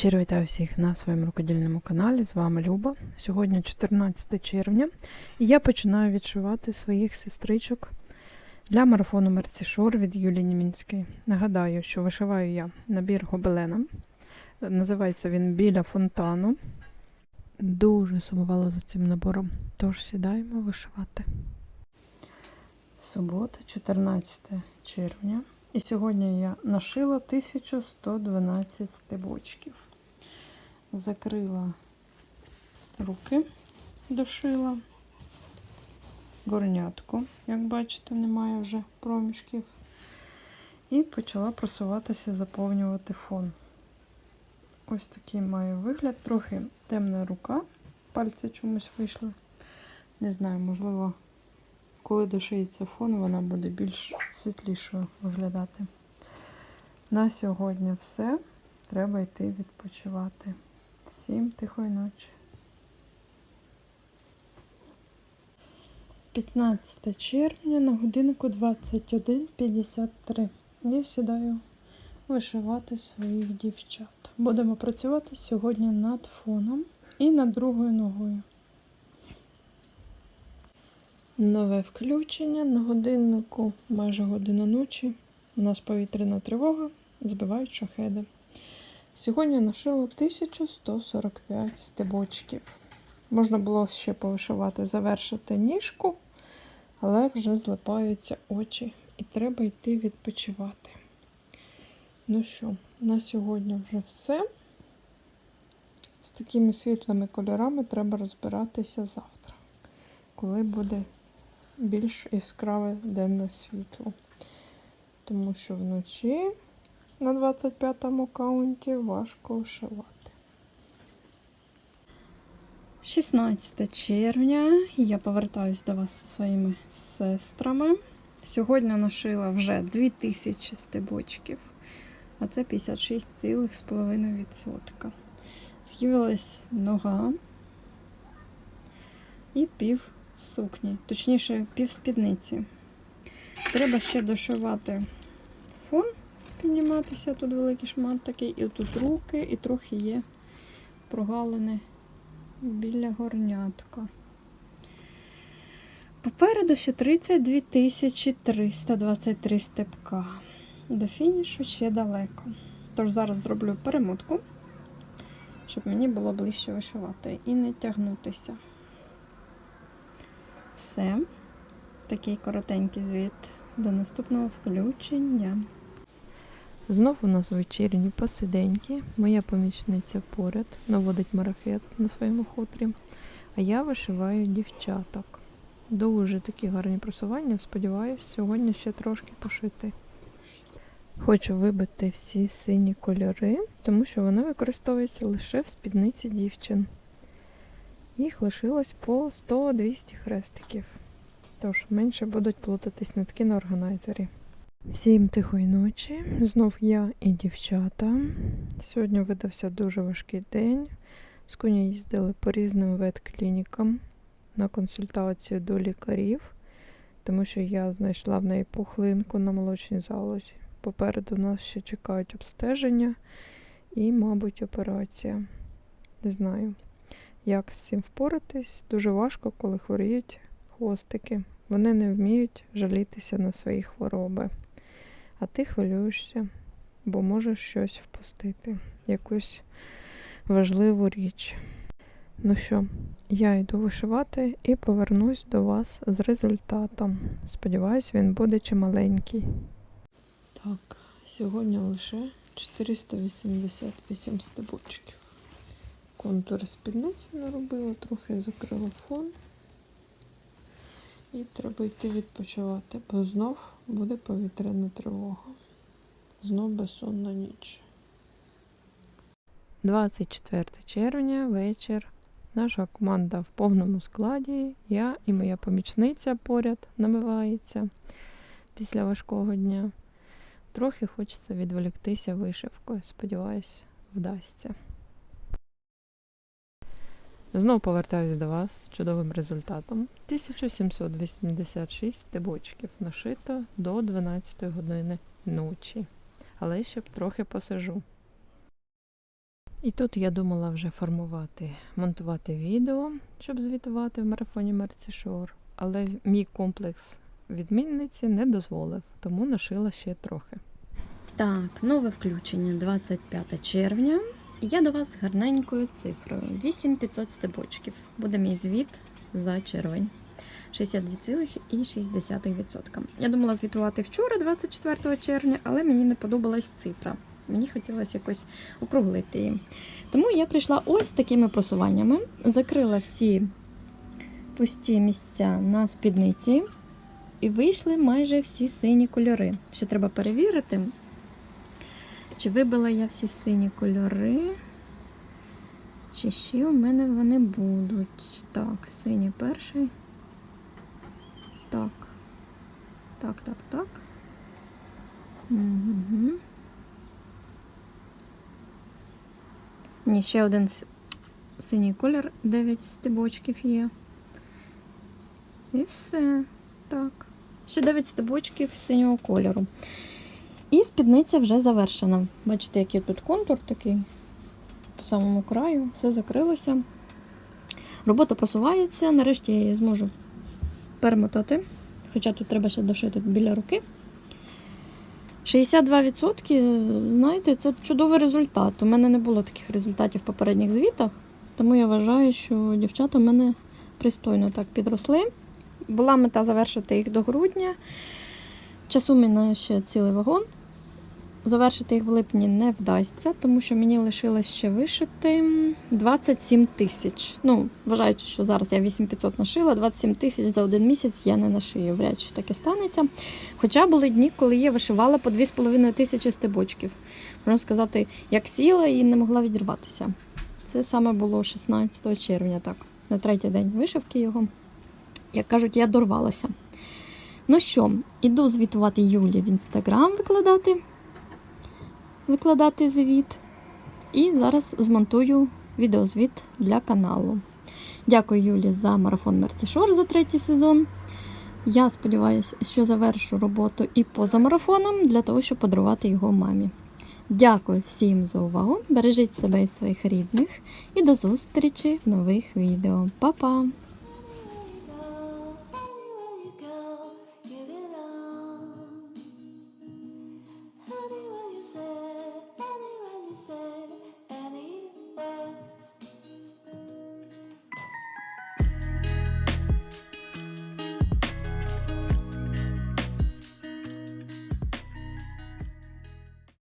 Щиро вітаю всіх на своєму рукодільному каналі. З вами Люба. Сьогодні 14 червня, і я починаю відшивати своїх сестричок для марафону Мерцішор від Юлії Німінської. Нагадаю, що вишиваю я набір гобелена. Називається він Біля фонтану. Дуже сумувала за цим набором. Тож сідаємо вишивати. Субота, 14 червня. І сьогодні я нашила 1112 стебочків. Закрила руки, дошила горнятку, як бачите, немає вже проміжків. І почала просуватися, заповнювати фон. Ось такий має вигляд, трохи темна рука, пальці чомусь вийшли. Не знаю, можливо, коли дошиється фон, вона буде більш світлішою виглядати. На сьогодні все. Треба йти відпочивати. Всім тихої ночі. 15 червня на годинку 21.53. Я сідаю вишивати своїх дівчат. Будемо працювати сьогодні над фоном і над другою ногою. Нове включення на годиннику майже година ночі. У нас повітряна тривога, збивають шахеди. Сьогодні нашило 1145 стебочків. Можна було ще повишивати, завершити ніжку, але вже злипаються очі і треба йти відпочивати. Ну що, на сьогодні вже все. З такими світлими кольорами треба розбиратися завтра, коли буде більш яскраве денне світло. Тому що вночі на 25-му каунті важко вишивати. 16 червня я повертаюсь до вас зі своїми сестрами. Сьогодні нашила вже 2000 стебочків, а це 56,5%. З'явилась нога і пів сукні, точніше, пів спідниці. Треба ще дошивати фон, підніматися, тут великий шмат такий, і тут руки, і трохи є прогалини біля горнятка. Попереду ще 32 323 степка. До фінішу ще далеко. Тож зараз зроблю перемотку, щоб мені було ближче вишивати і не тягнутися. Все. Такий коротенький звіт. До наступного включення. Знов у нас вечірні посиденьки. Моя помічниця поряд наводить марафет на своєму хутрі, а я вишиваю дівчаток. Дуже такі гарні просування, сподіваюсь, сьогодні ще трошки пошити. Хочу вибити всі сині кольори, тому що вони використовуються лише в спідниці дівчин. Їх лишилось по 100-200 хрестиків. Тож менше будуть плутатись нитки на органайзері. Всім тихої ночі. Знов я і дівчата. Сьогодні видався дуже важкий день. З коня їздили по різним ветклінікам на консультацію до лікарів, тому що я знайшла в неї пухлинку на молочній залозі. Попереду нас ще чекають обстеження і, мабуть, операція. Не знаю, як з цим впоратись. Дуже важко, коли хворіють хвостики. Вони не вміють жалітися на свої хвороби. А ти хвилюєшся, бо можеш щось впустити, якусь важливу річ. Ну що, я йду вишивати і повернусь до вас з результатом. Сподіваюсь, він буде чималенький. Так, сьогодні лише 488 стебочків. Контур спідниці наробила, трохи закрила фон. І треба йти відпочивати, бо знов буде повітряна тривога. Знов безсонна ніч. 24 червня, вечір. Наша команда в повному складі. Я і моя помічниця поряд намивається після важкого дня. Трохи хочеться відволіктися вишивкою. Сподіваюсь, вдасться. Знову повертаюсь до вас з чудовим результатом. 1786 стебочків нашито до 12 години ночі. Але ще б трохи посижу. І тут я думала вже формувати, монтувати відео, щоб звітувати в марафоні Мерці Шор, але мій комплекс відмінниці не дозволив, тому нашила ще трохи. Так, нове включення 25 червня. Я до вас гарненькою цифрою 8500 стебочків. Буде мій звіт за червень. 62,6%. Я думала звітувати вчора, 24 червня, але мені не подобалась цифра. Мені хотілося якось округлити її. Тому я прийшла ось такими просуваннями, закрила всі пусті місця на спідниці, і вийшли майже всі сині кольори. Ще треба перевірити, чи вибила я всі сині кольори, чи ще у мене вони будуть. Так, синій перший. Так. Так, так, так. Угу. Ні, ще один синій колір, 9 стебочків є. І все. Так. Ще 9 стебочків синього кольору. І спідниця вже завершена. Бачите, який тут контур такий по самому краю, все закрилося. Робота просувається. Нарешті я її зможу перемотати. Хоча тут треба ще дошити біля руки. 62%, знаєте, це чудовий результат. У мене не було таких результатів в попередніх звітах, тому я вважаю, що дівчата в мене пристойно так підросли. Була мета завершити їх до грудня. Часу мене ще цілий вагон. Завершити їх в липні не вдасться, тому що мені лишилось ще вишити 27 тисяч. Ну, вважаючи, що зараз я 8500 нашила, 27 тисяч за один місяць я не нашию, вряд чи таке станеться. Хоча були дні, коли я вишивала по 2,5 тисячі стебочків. Можна сказати, як сіла і не могла відірватися. Це саме було 16 червня, так, на третій день вишивки його. Як кажуть, я дорвалася. Ну що, іду звітувати Юлі в інстаграм викладати викладати звіт. І зараз змонтую відеозвіт для каналу. Дякую Юлі за марафон Мерцешор за третій сезон. Я сподіваюся, що завершу роботу і поза марафоном, для того, щоб подарувати його мамі. Дякую всім за увагу! Бережіть себе і своїх рідних і до зустрічі в нових відео. Па-па! say